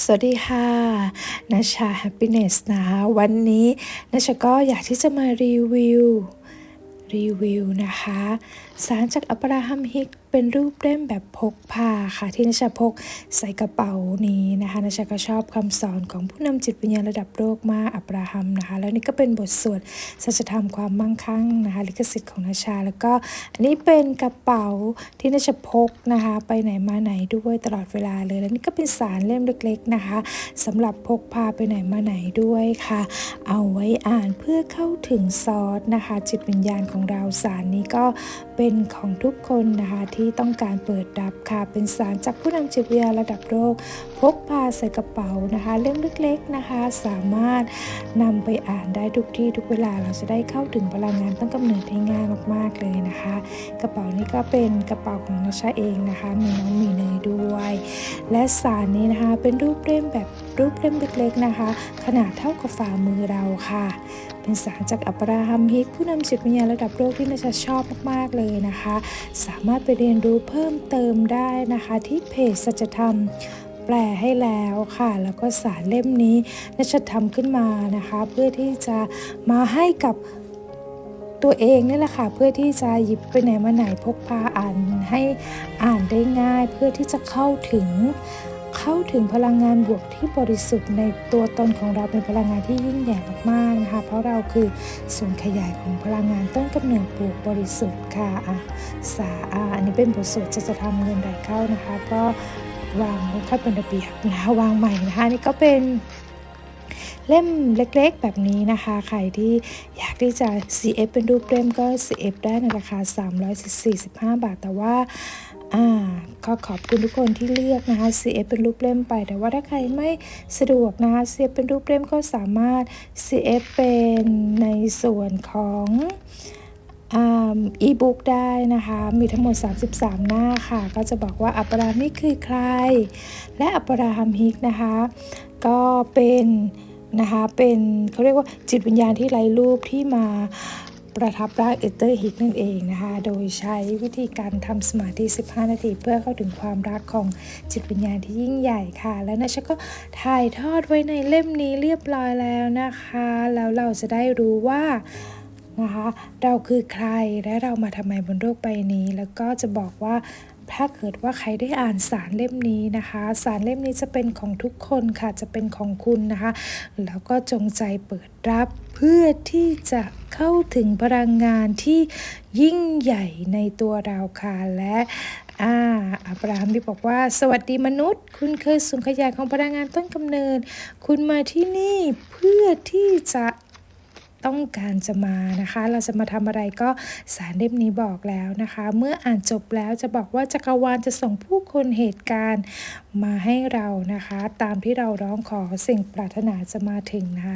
สวัสดีค่ะนาชาแฮปปี้เนสนะคะวันนี้นาชาก็อยากที่จะมารีวิว รีวิวนะคะ สารจากอับราฮัมฮิก เป็นรูปเล่มแบบพกพาค่ะ ที่นาชพกใส่กระเป๋านี้นะคะนาชก็ชอบคำสอนของผู้นำจิตวิญญาณระดับโลกมากอับราฮัมนะคะ แล้วนี่ก็เป็นบทสวดสัจธรรมความมั่งคั่งนะคะ ลิขสิทธิ์ของนาชา แล้วก็อันนี้เป็นกระเป๋าที่นาชพกนะคะ ไปไหนมาไหนด้วยตลอดเวลาเลย แล้วนี่ก็เป็นสารเล่มเล็กๆนะคะสำหรับพกพาไปไหนมาไหนด้วยค่ะ เอาไว้อ่านเพื่อเข้าถึงซอสนะคะ จิตวิญญาณของเราสารนี้ก็เป็นของทุกคนนะคะที่ต้องการเปิดรับค่ะ เป็นสารจากผู้นำจิตวิญญาระดับโลกพกพาใส่กระเป๋านะคะ เล่มเล็กๆนะคะ สามารถนำไปอ่านได้ทุกที่ทุกเวลาเราจะได้เข้าถึงพลังงานต้นกำเนิดได้ง่ายมากๆเลยนะคะ กระเป๋านี้ก็เป็นกระเป๋าของนาชาเองนะคะ มีน้องมีเนยด้วย และสารนี้นะคะ เป็นรูปเล่มแบบรูปเล่มเล็กๆนะคะ ขนาดเท่ากับฝ่ามือเราค่ะเป็นสารจากอับราฮัมฮิกผู้นำจิตวิญญาณระดับโลกที่นาชาชอบมาก ๆ เลยนะคะ สามารถไปเรียนรู้เพิ่มเติมได้นะคะที่เพจสัจธรรมแปลให้แล้วค่ะ แล้วก็สารเล่มนี้นาชาทำขึ้นมานะคะ เพื่อที่จะมาให้กับตัวเองนี่แหละค่ะ เพื่อที่จะหยิบไปไหนมาไหนพกพาอ่านให้อ่านได้ง่าย เพื่อที่จะเข้าถึง เข้าถึงพลังงานบวกที่บริสุทธิ์ในตัวตนของเราเป็นพลังงานที่ยิ่งใหญ่มากๆนะคะ เพราะเราคือส่วนขยายของพลังงานต้นกำเนิดบวกบริสุทธิ์ค่ะอะสาอาอันนี้เป็นบทสวดจะจะทำเงินไหลเข้านะคะ ก็วางไว้ค่อยเป็นระเบียบนะคะวางใหม่นะคะนี่ก็เป็นเล่มเล็กๆ แบบนี้นะคะ ใครที่อยากที่จะ CF เป็นรูปเล่มก็ CF ได้ในราคา 345 บาท แต่ว่า อ่าก็ขอบคุณทุกคนที่เลือกนะคะ CF เป็นรูปเล่มไป แต่ว่าถ้าใครไม่สะดวกนะคะ CF เป็นรูปเล่มก็สามารถ CF เป็นในส่วนของอีบุ๊กได้นะคะ มีทั้งหมด 33 หน้าค่ะ ก็จะบอกว่าอับราฮัมฮิกคือใคร และอับราฮัมฮิกนะคะ ก็เป็นนะคะ เป็นเขาเรียกว่าจิตวิญญาณที่ไร้รูปที่มา ประทับร่างเอเตอร์ฮิกนั่นเองนะคะ โดยใช้วิธีการทำสมาธิ 15 นาที เพื่อเข้าถึงความรักของจิตวิญญาณที่ยิ่งใหญ่ค่ะ และนะฉันก็ถ่ายทอดไว้ในเล่มนี้เรียบร้อยแล้วนะคะ แล้วเราจะได้รู้ว่านะคะ เราคือใครและเรามาทำไมบนโลกใบนี้ แล้วก็จะบอกว่า ถ้าเกิดว่าใครได้อ่านสารเล่มนี้นะคะ สารเล่มนี้จะเป็นของทุกคนค่ะจะเป็นของคุณนะคะ แล้วก็จงใจเปิดรับเพื่อที่จะเข้าถึงพลังงานที่ยิ่งใหญ่ในตัวเราค่ะและอาอับราฮัมที่บอกว่า สวัสดีมนุษย์ คุณเคยสูงขยายของพลังงานต้นกำเนิด คุณมาที่นี่เพื่อที่จะ ต้องการจะมานะคะ เราจะมาทำอะไรก็สารเล่มนี้บอกแล้วนะคะ เมื่ออ่านจบแล้วจะบอกว่าจักรวาลจะส่งผู้คนเหตุการณ์มาให้เรานะคะ ตามที่เราร้องขอสิ่งปรารถนาจะมาถึงนะคะ